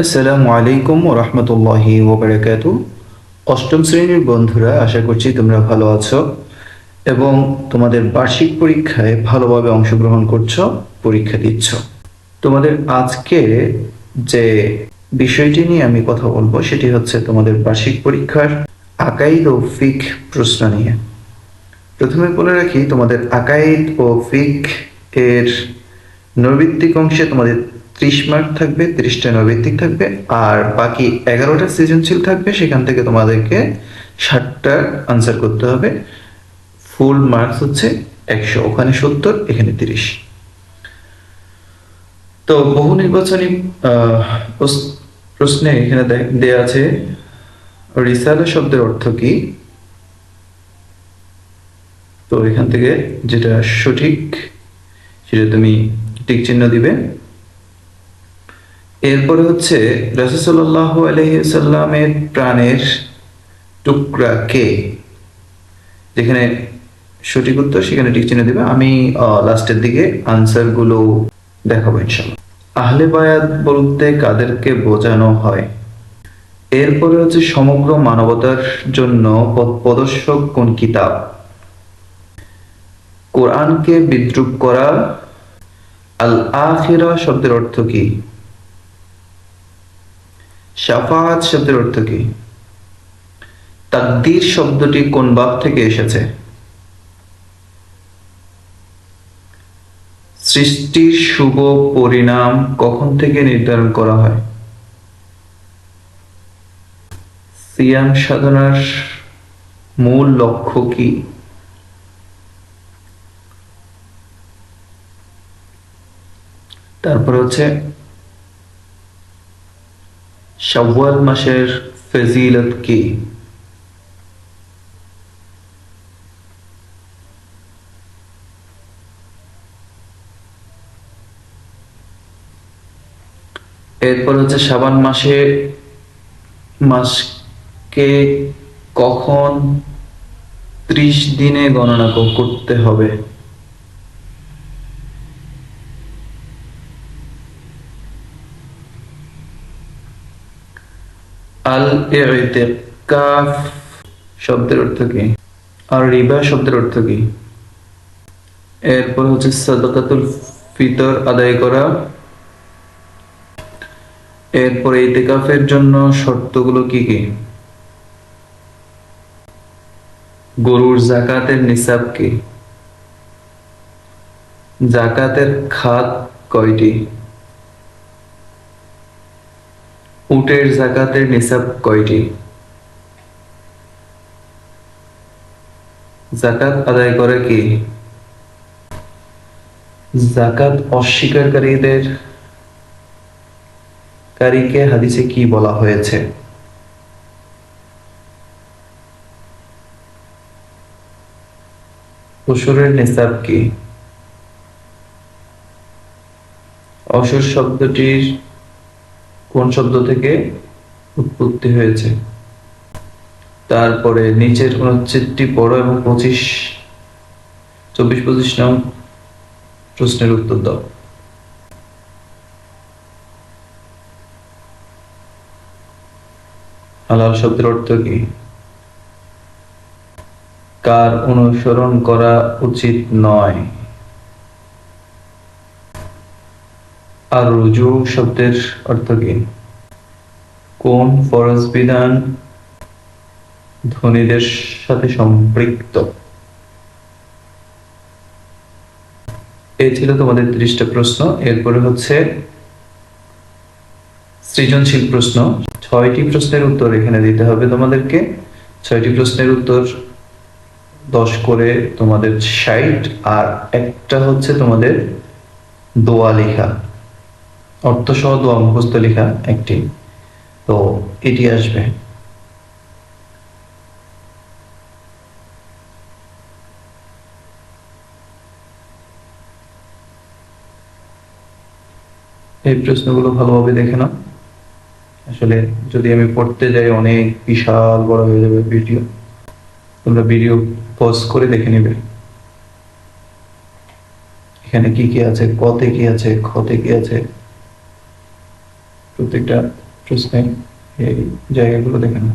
আসসালামু আলাইকুম রহমতুল্লাহি ওবরাকাত অষ্টম শ্রেণির বন্ধুরা, আশা করছি তোমরা ভালো আছো এবং তোমাদের বার্ষিক পরীক্ষায় ভালোভাবে অংশগ্রহণ করছ, পরীক্ষা দিচ্ছ। তোমাদের আজকে যে বিষয়টি নিয়ে আমি কথা বলব, সেটি হচ্ছে তোমাদের বার্ষিক পরীক্ষার আকাইদ ও ফিক প্রশ্ন নিয়ে। প্রথমে বলে রাখি, তোমাদের আকাইদ ও ফিক এর নৈবিত্তিক অংশে তোমাদের ত্রিশ মার্ক থাকবে, ত্রিশটা নৈবিত্তিক থাকবে, আর বাকি এগারোটা সৃজনশীল থাকবে, সেখান থেকে তোমাদেরকে ষাটটা আনসার করতে হবে। ফুল মার্কস হচ্ছে একশো, ওখানে সত্তর, এখানে তিরিশ। তো বহু নির্বাচনী প্রশ্নে এখানে দেয়া আছে, রিসালা শব্দের অর্থ কি? তো এখান থেকে যেটা সঠিক, সেটা তুমি টিক চিহ্ন দিবে। এরপরে হচ্ছে রাসূলুল্লাহ আলহিসাল্লামের প্রাণের টুকরা কে? যেখানে সঠিক উত্তর সেখানে টিক চিহ্ন দিবে। আমি লাস্টের দিকে আনসারগুলো দেখাবো ইনশাল্লাহ আহলে বায়াত বলতে কাদেরকে বোঝানো হয়? এরপরে হচ্ছে সমগ্র মানবতার জন্য প্রদর্শক কোন কিতাব? কোরআনকে বিদ্রুপ করা। আল আখিরা শব্দের অর্থ কি? শাফাআত শব্দের অর্থ কি? তাকদীর শব্দটি কোন বাপ থেকে এসেছে? সৃষ্টির শুভ পরিণাম কখন থেকে নির্ধারণ করা হয়? সিয়াম সাধনার মূল লক্ষ্য কি? তারপর হচ্ছে শাওয়াল মাসের ফজিলত কি? এরপর হচ্ছে শাবান মাসে মাসকে কখন? ত্রিশ দিনে গণনা করতে হবে। আল ইতিকাফ শব্দের অর্থ কি? আর রিবা শব্দের অর্থ কি? এরপর হচ্ছে সাদাকাতুল ফিতর আদায় করা। এরপর ইতিকাফের জন্য শর্তগুলো কি কি? গরুর জাকাতের নিসাব কি? জাকাতের খাত কয়টি? উটের জাকাতের নিসাব কয়টি? জাকাত আদায় করে কি? জাকাত অস্বীকারীদের। কারীকে হাদিসে কি বলা হয়েছে? অসুরের নিসাব কি? অসুর শব্দটির কোন শব্দ থেকে উৎপত্তি হয়েছে? তারপরে নিচের অনুচ্ছেদটি পড়ো এবং পঁচিশ, চব্বিশ, পঁচিশ নং প্রশ্নের উত্তর দাও। হালাল শব্দের অর্থ কি? কার অনুসরণ করা উচিত নয়। আর রুজু শব্দের অর্থ কি? কোন ফরজ বিধান ধনীদের সাথে সম্পৃক্ত? এই ছিল তোমাদের ত্রিশটা প্রশ্ন। এরপরে হচ্ছে সৃজনশীল প্রশ্ন। ছয়টি প্রশ্নের উত্তর এখানে দিতে হবে তোমাদেরকে। ছয়টি প্রশ্নের উত্তর দশ করে তোমাদের ষাট। আর একটা হচ্ছে তোমাদের দোয়া লেখা। অর্থ সহ দোয়া মুখস্থ লেখা একটি। তো এটি আসবে। এই প্রশ্নগুলো ভালোভাবে দেখে না আসলে যদি আমি পড়তে যাই, অনেক বিশাল বড় হয়ে যাবে ভিডিও। তোমরা ভিডিও পজ করে দেখে নেবে। এখানে কি কি আছে, কতে কি আছে, খতে কি আছে প্রত্যেকটা প্রশ্নে এই জায়গাগুলো দেখানো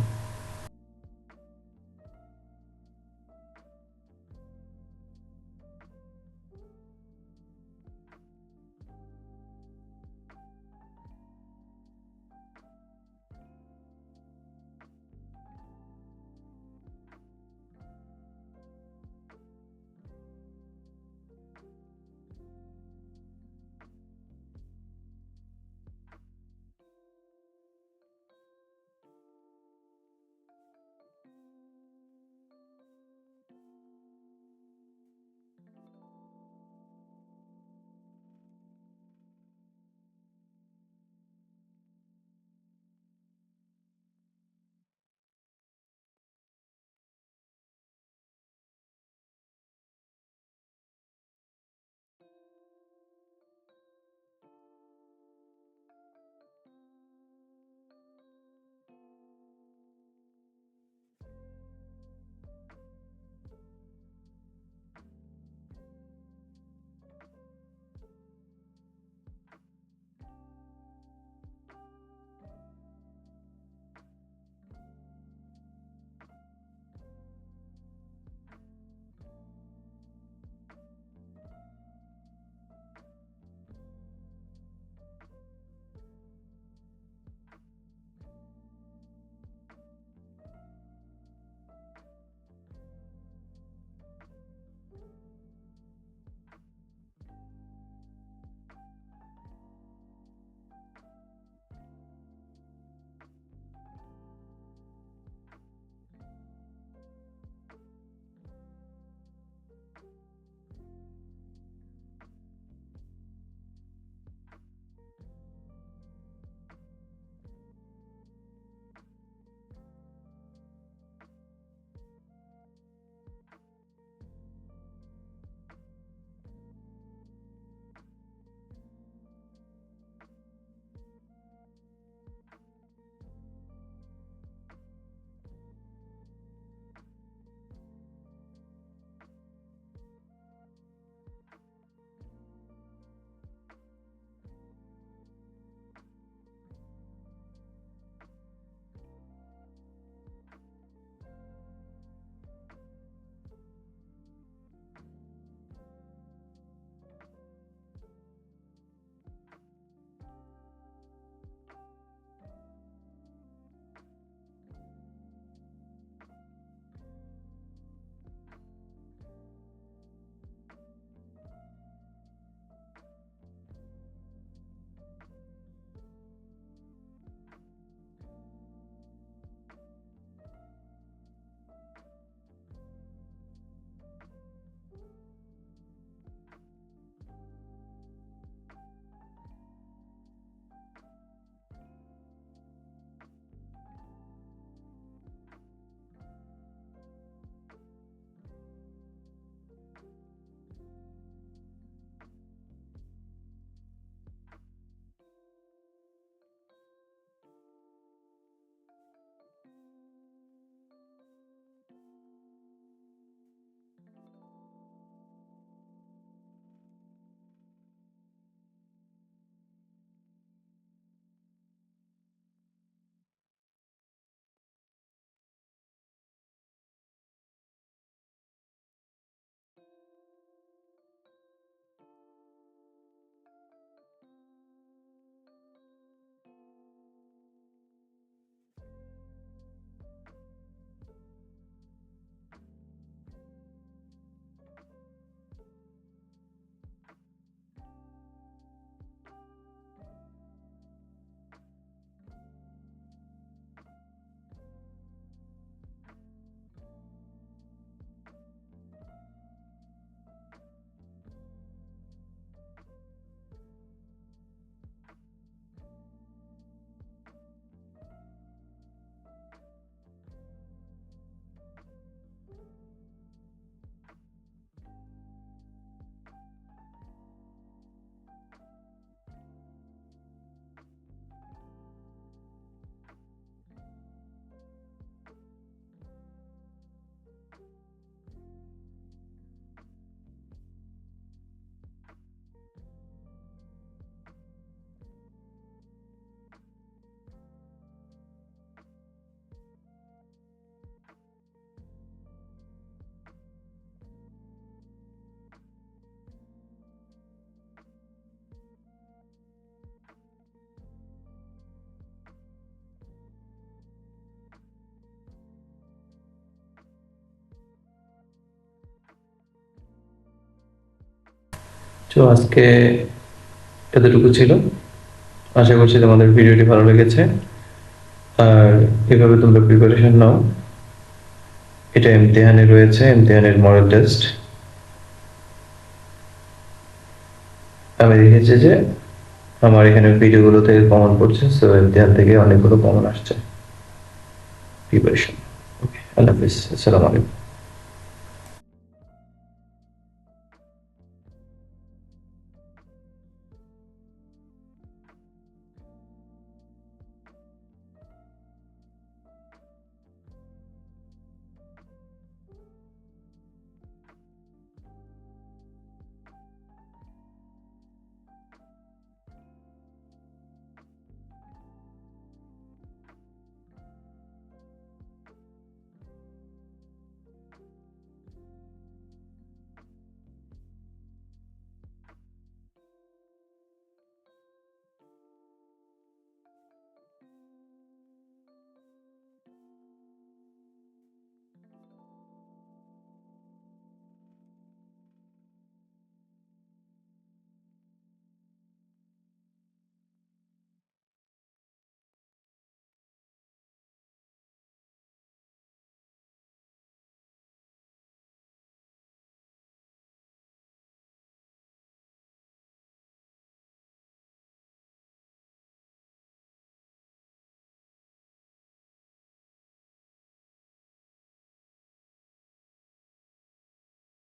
তো আজকে এতটুকু ছিল। আশা করছি তোমাদের ভিডিওটি ভালো লেগেছে। আর এভাবে তোমরা প্রিপারেশন নাও। এটা ইমতিহানে রয়েছে এমতেহানের মডেল টেস্ট আমি দেখেছি যে আমার এখানে ভিডিওগুলো থেকে কমন পড়ছে সো ইমতিহান থেকে অনেকগুলো কমন আসছে। প্রিপারেশন ওকে আল্লাহ হাফিজ। আসসালামু আলাইকুম।